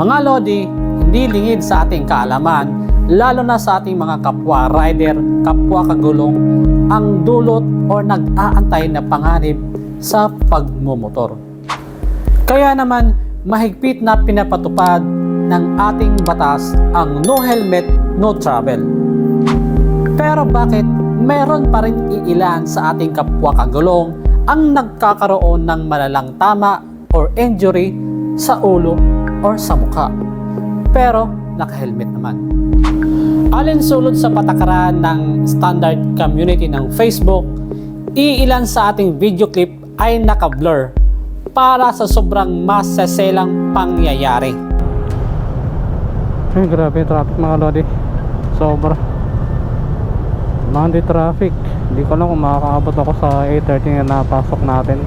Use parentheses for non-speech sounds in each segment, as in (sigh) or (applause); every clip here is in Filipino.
Mga Lodi, hindi lingid sa ating kaalaman, lalo na sa ating mga kapwa rider, kapwa kagulong, ang dulot o nag-aantay na panganib sa pagmumotor. Kaya naman, mahigpit na pinapatupad ng ating batas ang no helmet, no travel. Pero bakit meron pa rin iilan sa ating kapwa kagulong ang nagkakaroon ng malalang tama or injury sa ulo or sa mukha? Pero naka-helmet naman. Alinsulod sa patakaran ng standard community ng Facebook, iilan sa ating video clip ay naka-blur para sa sobrang masaselang pangyayari. Ay, grabe traffic mga lodi. Sobra. Monday traffic. Hindi ko alam kung makakaabot ako sa 8.30 na napasok natin.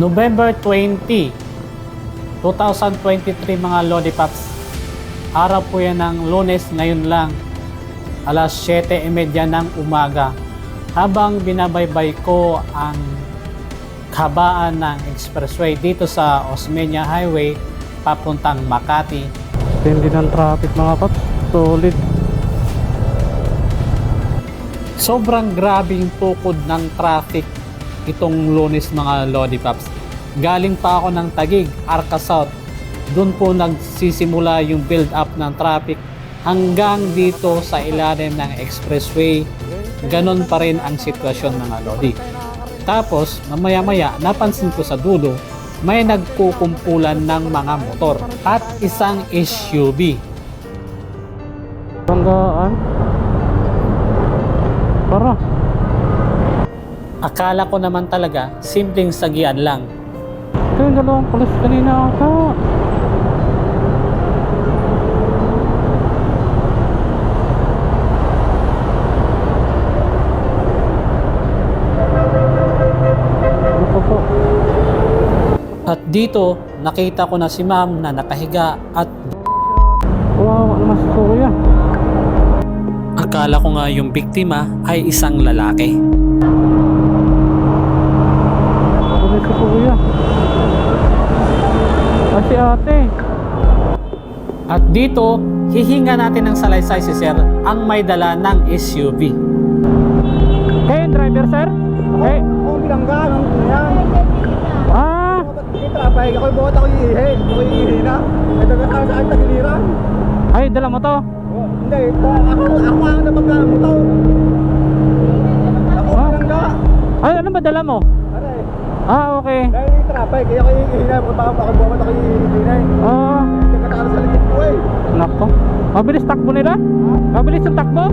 November 20, 2023 mga Lodi Paps. Araw po yan ng lunes ngayon lang. Alas 7.30 ng umaga. Habang binabaybay ko ang kabaan ng expressway dito sa Osmeña Highway papuntang Makati. Hindi ng traffic mga paps. Solid. Sobrang grabe yung tukod ng traffic itong lunes mga Lodi Paps. Galing pa ako ng Tagig, Arca South. Doon po nagsisimula yung build up ng traffic hanggang dito sa ilalim ng expressway. Ganon pa rin ang sitwasyon mga Lodi. Tapos, mamaya-maya, napansin ko sa dulo, may nagkukumpulan ng mga motor at isang SUV. Banggaan? Para. Akala ko naman talaga, simpleng sagian lang. Ito yung dalawang pulis kanina ata. At dito, nakita ko na si ma'am na nakahiga at Wow, naman si kuya. Akala ko nga yung biktima ay isang lalaki. Ano si kuya? Ah, si ate. At dito, hihinga natin ng salaysay si sir ang may dala ng SUV. Hey, driver sir? Hey. Ako bilangga, ano yan? Ah, trapay? Ako buhat ako iihi. Ako iihi na. Ito ka sa saan tagiliran. ay dala mo to. Oh, hindi, ito, ako, ako ang napagkaan mo to. Ako Ah. bilangga. Ay, ano ba dala mo? Aray, Ah, okay. dahil yung trapay, kaya ako iihi na. Baka ako buhat ako iihi na. Ah, Ito ka sa likid ko eh. nako. Mabilis takbo nila? Mabilis yung takbo?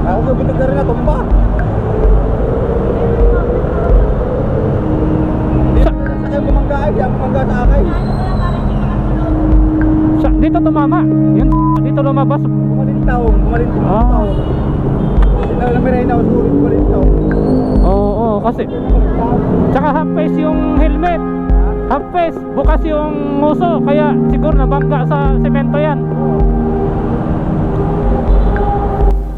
Ako gabitag na rin na tumba. Dito tumama. Yun, dito lumabas. Bumalintaw, bumalintaw. Ah. Sinaw na minainaw, sulit bumalintaw. Oo, oo, kasi tsaka half face yung helmet. Half face, bukas yung nguso, kaya siguro nabangga sa semento yan.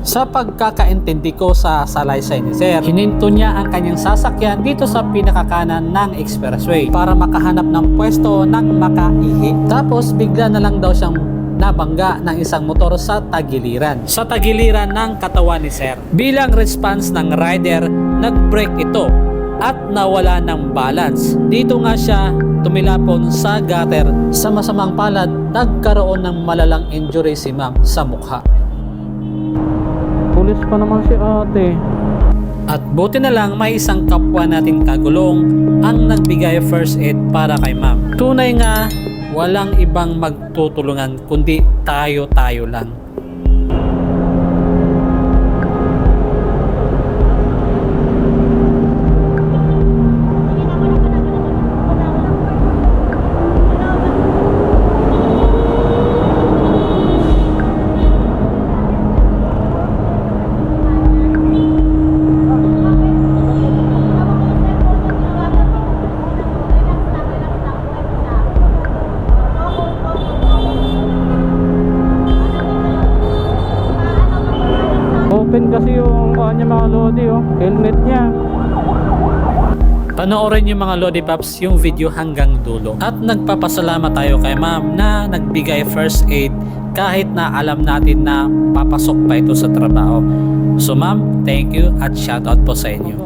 Sa pagkakaintindi ko sa salaysay ni Sir, hininto niya ang kanyang sasakyan dito sa pinakakanan ng expressway para makahanap ng pwesto ng makaihi. Tapos bigla na lang daw siyang nabangga ng isang motor sa tagiliran. Sa tagiliran ng katawan ni Sir. Bilang response ng rider, nag-brake ito at nawala ng balance. Dito nga siya tumilapon sa gutter. Sa masamang palad, nagkaroon ng malalang injury si ma'am sa mukha. Pulis pa naman si ate. At buti na lang may isang kapwa natin kagulong ang nagbigay first aid para kay ma'am. Tunay nga, walang ibang magtutulungan kundi tayo-tayo lang. Panoorin yung mga Lodi Paps yung video hanggang dulo. At nagpapasalamat tayo kay ma'am na nagbigay first aid kahit na alam natin na papasok pa ito sa trabaho. So ma'am, thank you at shoutout po sa inyo.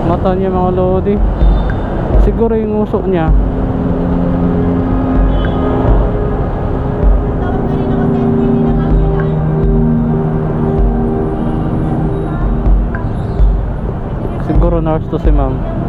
Mata niya mga Lodi. Siguro yung usok niya. Siguro nurse to si ma'am.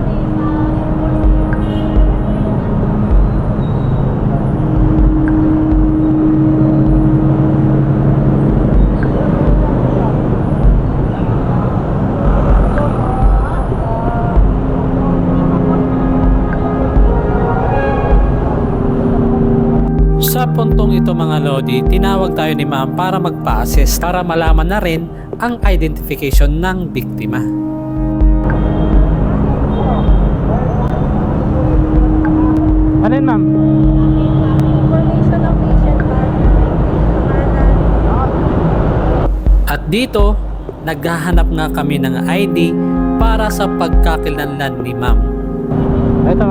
Puntong ito mga Lodi, tinawag tayo ni ma'am para magpa-assess para malaman na rin ang identification ng biktima. Ano yun ma'am? At dito, naghahanap nga kami ng ID para sa pagkakilanlan ni ma'am. Ito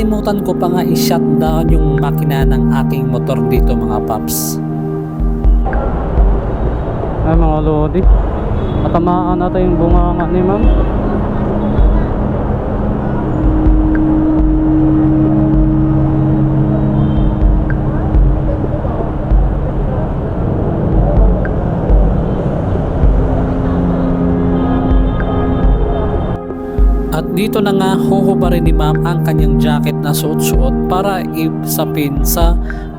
Nakalimutan ko pa nga i-shutdown yung makina ng aking motor dito mga paps. Ay mga lodi, matamaan natin yung bunganga ni ma'am. Dito na nga huhubarin ni ma'am ang kanyang jacket na suot-suot para isapin sa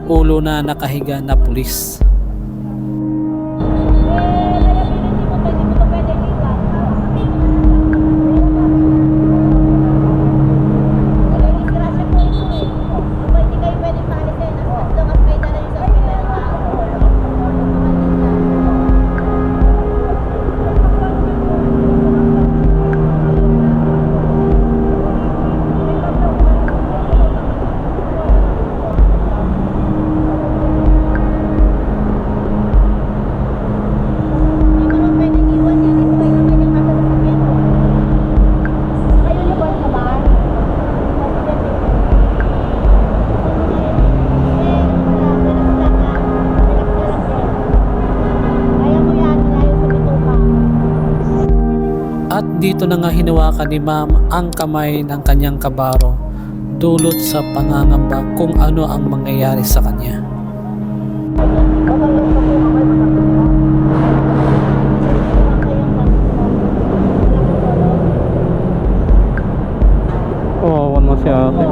ulo na nakahiga na pulis. Na nga hinawakan ni ma'am ang kamay ng kanyang kabaro dulot sa pangangamba kung ano ang mangyayari sa kanya. Oh, mo si ate.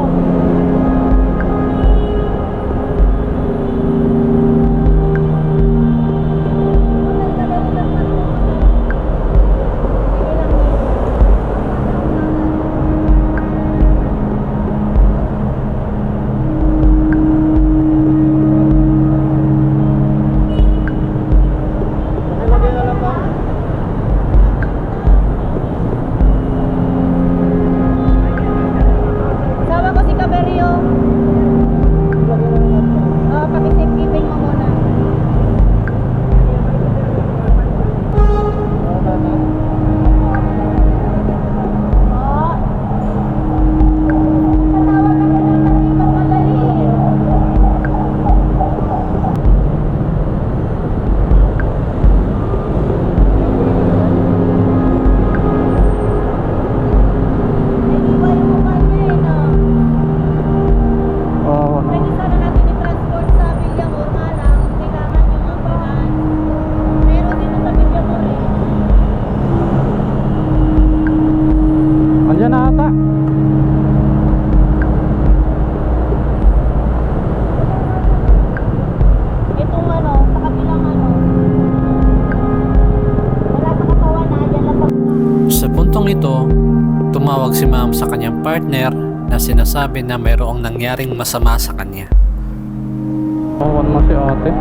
sa kanyang partner na sinasabi na mayroong nangyaring masama sa kanya. Awan mo si ate.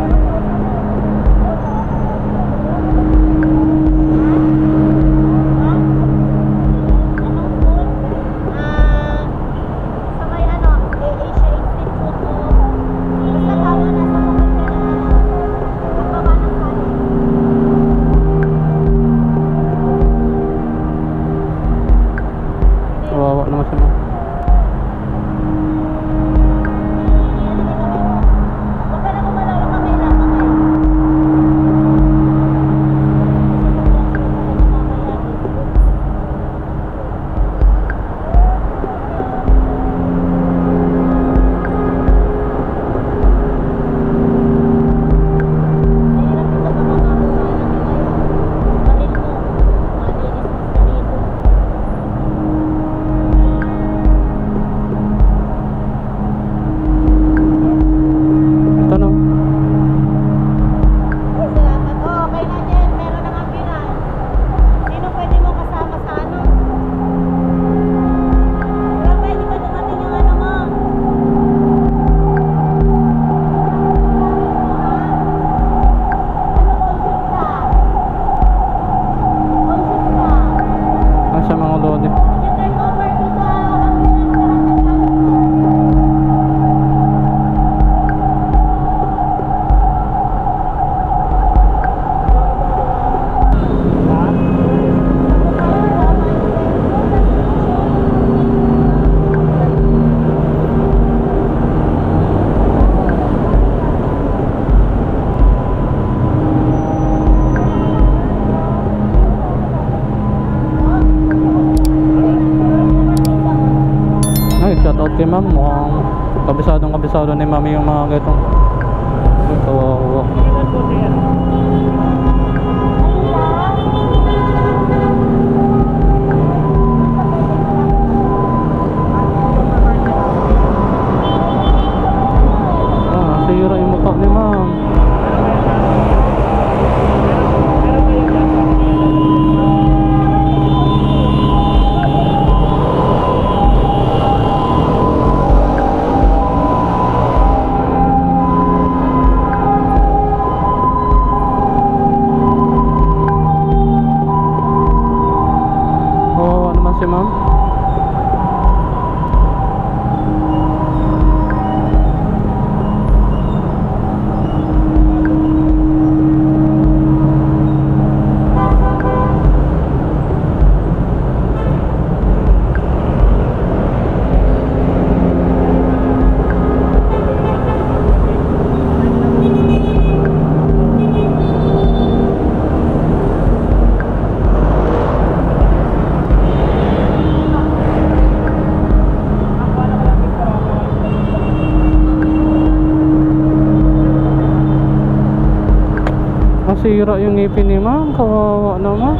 nasira yung ngipin ni ma'am. Kawawa naman.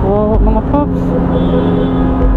Kawawa mga paps.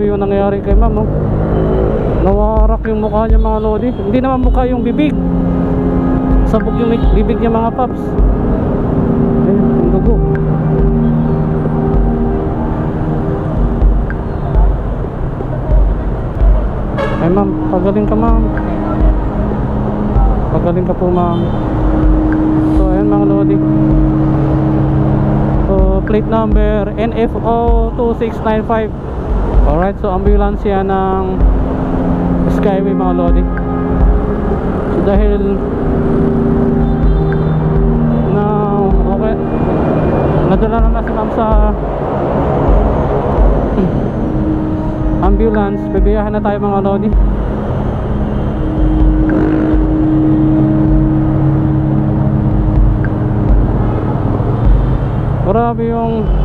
Grabe yung nangyari kay ma'am. Oh. Nawarak yung mukha niya mga lodi. Hindi naman mukha yung bibig. Sabog yung bibig niya mga paps. Ayun, yung dugo. Ay ma'am, pagaling ka ma'am. Pagaling ka po ma'am. So ayan mga lodi. Plate number NFO 2695. Alright, so ambulance yan ng Skyway mga lodi. So, dahil na okay, nadala na na si ma'am sa (clears throat) ambulance, bibiyahan na tayo mga lodi. Grabe yung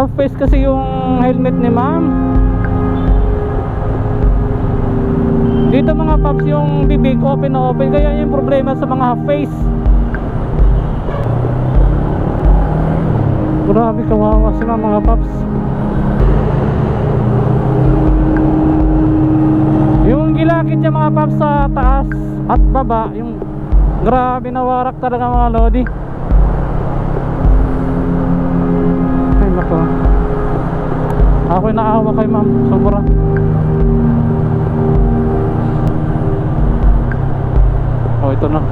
half face kasi yung helmet ni ma'am. Dito mga paps yung bibig open na open kaya yung problema sa mga half face. Grabe kawawa sila mga paps. Yung gilakid niya mga paps sa taas at baba, yung grabe nawarak talaga mga lodi. Ako'y naawa kay ma'am. Sobra. Oh, ito na.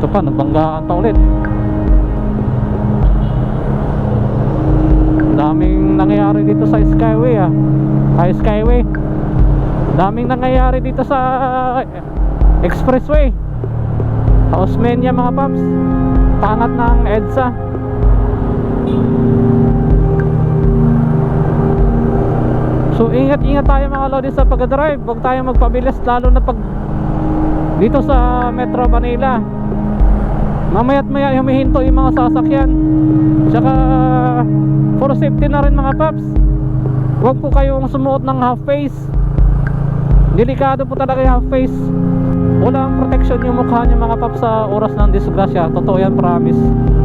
Ito pa, nabanggaan pa ulit. Daming nangyayari dito sa Skyway ah. Ay, Skyway. Daming nangyayari dito sa eh, Expressway. Sa Osmeña mga paps. Pangat ng EDSA. So ingat-ingat tayo mga lodi sa pag-drive. Huwag tayo magpabilis lalo na pag dito sa Metro Manila. Mamaya't maya humihinto yung mga sasakyan. Tsaka for safety na rin mga paps. Huwag po kayong sumuot ng half face. Delikado po talaga yung half face. Walang protection yung mukha niyo mga paps sa oras ng disgrasya. Totoo yan promise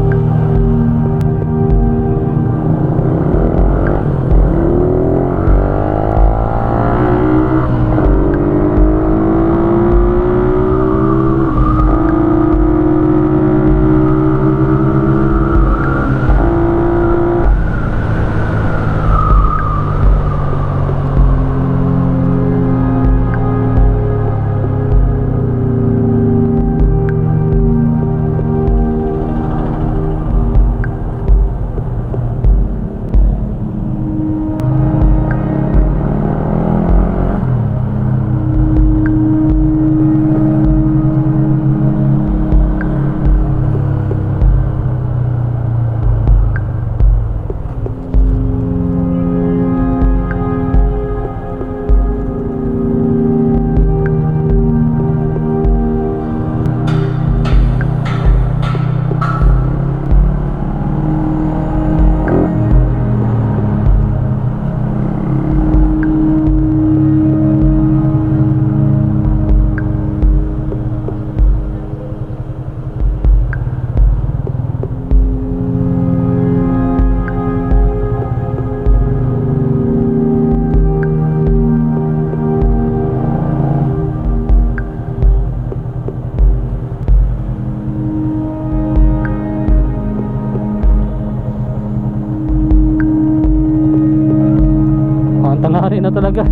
Talaga. (laughs)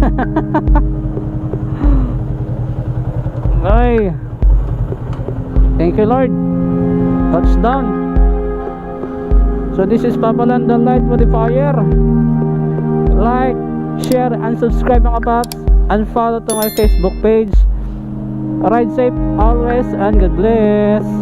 Ay. Thank you Lord. Touchdown. So this is Papalan the Light Modifier. Like, share, and subscribe mga paps. And follow to my Facebook page. Ride safe always and God bless.